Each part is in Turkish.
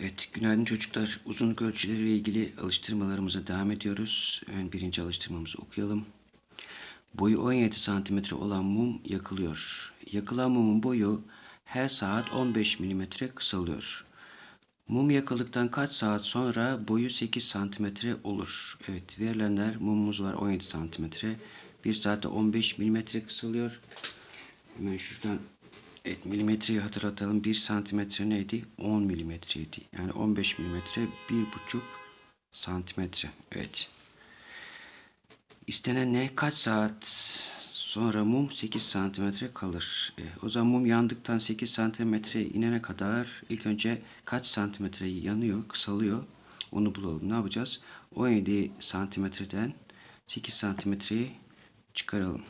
Evet, günaydın çocuklar. Uzunluk ölçüleriyle ilgili alıştırmalarımıza devam ediyoruz. Ön birinci alıştırmamızı okuyalım. Boyu 17 santimetre olan mum yakılıyor. Yakılan mumun boyu her saat 15 milimetre kısalıyor. Mum yakıldıktan kaç saat sonra boyu 8 santimetre olur? Evet, verilenler mumumuz var 17 santimetre. 1 saatte 15 milimetre kısalıyor. Hemen şuradan evet, milimetreyi hatırlatalım. 1 santimetre neydi? 10 milimetreydi. Yani 15 milimetre 1,5 santimetre. Evet. İstenen ne? Kaç saat sonra mum 8 santimetre kalır? E, o zaman mum yandıktan 8 santimetre inene kadar ilk önce kaç santimetre yanıyor, kısalıyor? Onu bulalım. Ne yapacağız? 17 santimetreden 8 santimetreyi çıkaralım.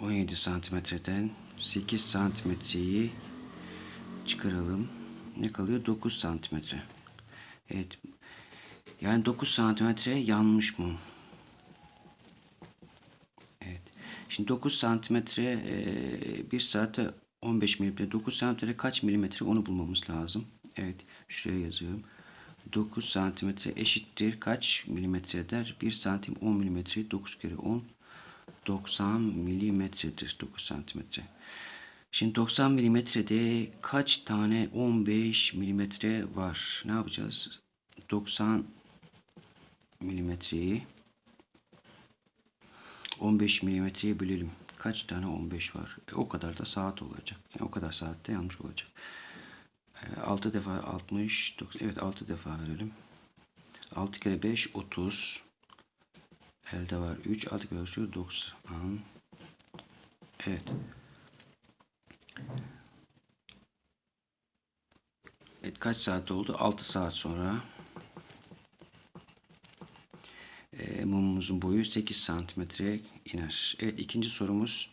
17 santimetreden 8 santimetreyi çıkaralım. Ne kalıyor? 9 santimetre. Evet. Yani 9 santimetre yanmış mum. Evet. Şimdi 9 santimetre 1 saate 15 milimetre. 9 santimetre kaç milimetre onu bulmamız lazım. Evet. Şuraya yazıyorum. 9 santimetre eşittir. Kaç milimetre eder? 1 santim 10 milimetre. 9 kere 10. 90 milimetredir 9 santimetre. Şimdi 90 milimetrede kaç tane 15 milimetre var? Ne yapacağız? 90 milimetreyi 15 milimetreye bölelim. Kaç tane 15 var? E, o kadar da saat olacak. Yani o kadar saatte yanlış olacak. E, 6 defa 60, 90, evet 6 defa verelim. 6 kere 5 30. Elde var 3. 6 kere 3 90. Evet. Evet kaç saat oldu? 6 saat sonra e, mumumuzun boyu 8 santimetre iner. Evet ikinci sorumuz.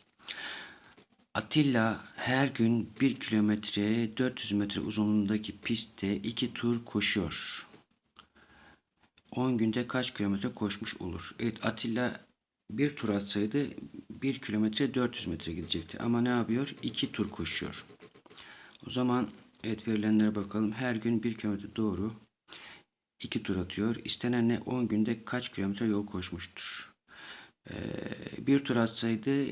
Atilla her gün 1 kilometre 400 metre uzunluğundaki pistte 2 tur koşuyor. 10 günde kaç kilometre koşmuş olur? Evet Atilla bir tur atsaydı 1 kilometre 400 metre gidecekti. Ama ne yapıyor? 2 tur koşuyor. O zaman evet verilenlere bakalım. Her gün 1 kilometre doğru. 2 tur atıyor. İstenen ne? 10 günde kaç kilometre yol koşmuştur? Ee, bir tur atsaydı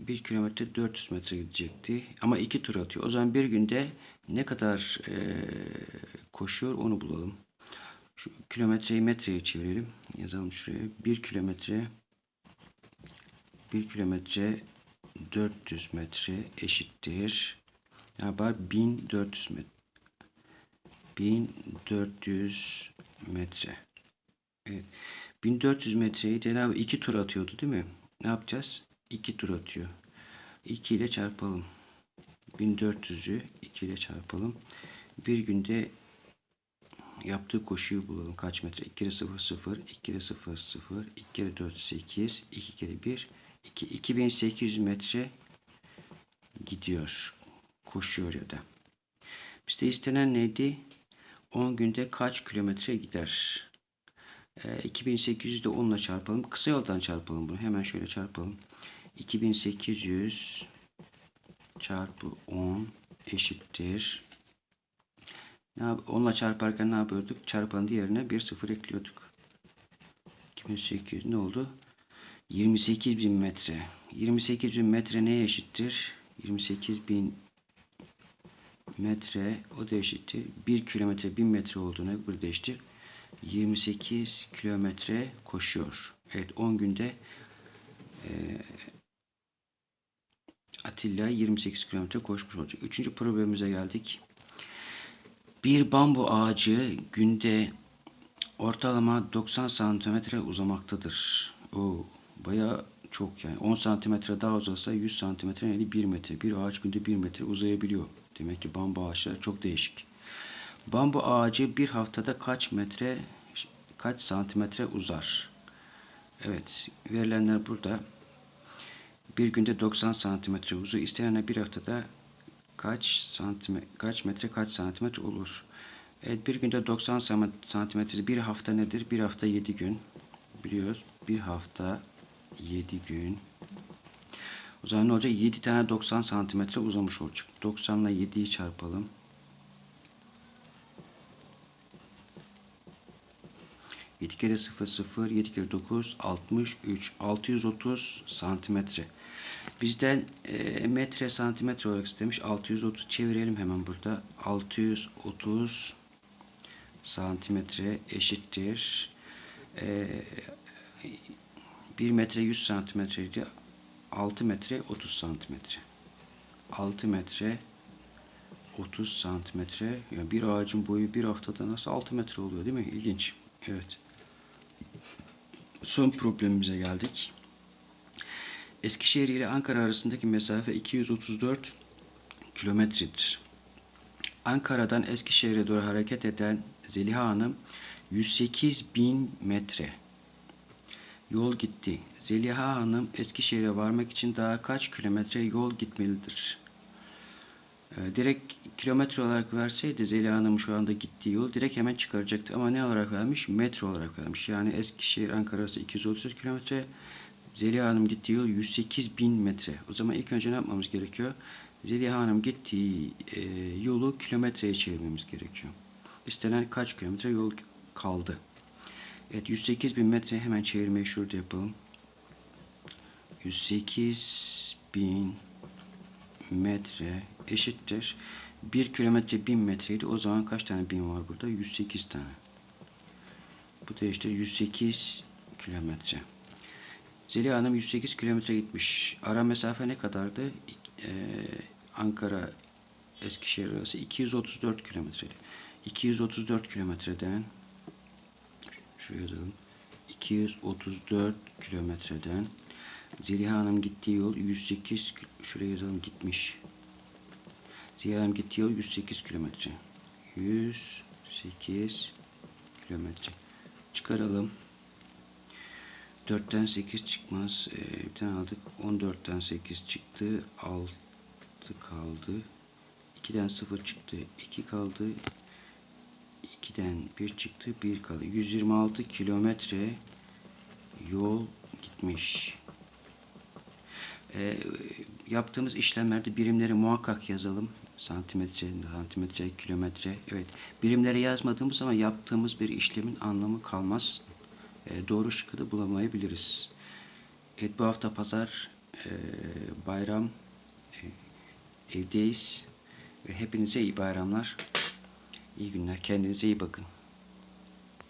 1 kilometre 400 metre gidecekti. Ama 2 tur atıyor. O zaman bir günde ne kadar e, koşuyor onu bulalım. Şu kilometreyi metreye çevirelim. Yazalım şuraya. 1 kilometre 1 kilometre 400 metre eşittir. Ne yapar? 1400 metre. 1400 metre. Evet. 1400 metreyi Cenab-ı 2 tur atıyordu değil mi? Ne yapacağız? 2 tur atıyor. 2 ile çarpalım. 1400'ü 2 ile çarpalım. Bir günde yaptığı koşuyu bulalım. Kaç metre? 2 kere 0 0, 2 kere 0 0, 2 kere 4 8, 2 kere 1 2 2800 metre gidiyor. Koşuyor ya da. İşte istenen neydi? 10 günde kaç kilometre gider? E, 2800 de 10 ile çarpalım. Kısa yoldan çarpalım bunu. Hemen şöyle çarpalım. 2800 çarpı 10 eşittir. Ne yap 10'la çarparken ne yapıyorduk? Çarpanın diğerine bir sıfır ekliyorduk. 2800 ne oldu? 28.000 metre. 28.000 metre neye eşittir? 28.000 metre o da eşittir. 1 kilometre 1000 metre olduğuna burada eşittir. 28 kilometre koşuyor. Evet 10 günde e, Atilla 28 kilometre koşmuş olacak. Üçüncü problemimize geldik. Bir bambu ağacı günde ortalama 90 santimetre uzamaktadır. O baya çok yani 10 santimetre daha uzasa 100 santimetre yani 1 metre. Bir ağaç günde 1 metre uzayabiliyor. Demek ki bambu ağaçları çok değişik. Bambu ağacı bir haftada kaç metre kaç santimetre uzar? Evet verilenler burada. Bir günde 90 santimetre uzuyor. İstenene bir haftada kaç santimetre kaç metre kaç santimetre olur? Evet bir günde 90 santimetre bir hafta nedir? Bir hafta 7 gün biliyoruz. Bir hafta 7 gün. O zaman ne olacak? 7 tane 90 santimetre uzamış olacak. 90 ile 7'yi çarpalım. 7 kere 0 0 7 kere 9 63 630 santimetre. Bizden e, metre santimetre olarak istemiş. 630 çevirelim hemen burada. 630 santimetre eşittir. E, 1 metre 100 santimetreydi. 6 metre 30 santimetre. 6 metre 30 santimetre. Ya bir ağacın boyu bir haftada nasıl 6 metre oluyor değil mi? İlginç. Evet. Son problemimize geldik. Eskişehir ile Ankara arasındaki mesafe 234 kilometredir. Ankara'dan Eskişehir'e doğru hareket eden Zeliha Hanım 108 bin metre yol gitti. Zeliha Hanım Eskişehir'e varmak için daha kaç kilometre yol gitmelidir? Ee, direkt kilometre olarak verseydi Zeliha Hanım şu anda gittiği yol direkt hemen çıkaracaktı. Ama ne olarak vermiş? Metre olarak vermiş. Yani Eskişehir Ankara arası 234 kilometre. Zeliha Hanım gittiği yol 108 bin metre. O zaman ilk önce ne yapmamız gerekiyor? Zeliha Hanım gittiği e, yolu kilometreye çevirmemiz gerekiyor. İstenen kaç kilometre yol kaldı? Evet 108 bin metre hemen çevirmeyi şurada yapalım. 108 bin metre eşittir. 1 kilometre 1000 metreydi. O zaman kaç tane bin var burada? 108 tane. Bu da işte 108 kilometre. Zeliha Hanım 108 kilometre gitmiş. Ara mesafe ne kadardı? Ee, Ankara Eskişehir arası 234 kilometreydi. 234 kilometreden şuraya yazalım. 234 kilometreden Zeliha Hanım gittiği yol 108 şuraya yazalım gitmiş. Hanım gittiği yol 108 kilometre. 108 kilometre. Çıkaralım. 4'ten 8 çıkmaz. Ee, bir tane aldık. 14'ten 8 çıktı. 6 kaldı. 2'den 0 çıktı. 2 kaldı. 2'den 1 çıktı. 1 kaldı. 126 kilometre yol gitmiş. Ee, yaptığımız işlemlerde birimleri muhakkak yazalım. Santimetre, santimetre, kilometre. Evet. Birimleri yazmadığımız zaman yaptığımız bir işlemin anlamı kalmaz. Ee, doğru şıkkı da bulamayabiliriz. Evet bu hafta pazar e, bayram e, evdeyiz ve hepinize iyi bayramlar. İyi günler. Kendinize iyi bakın.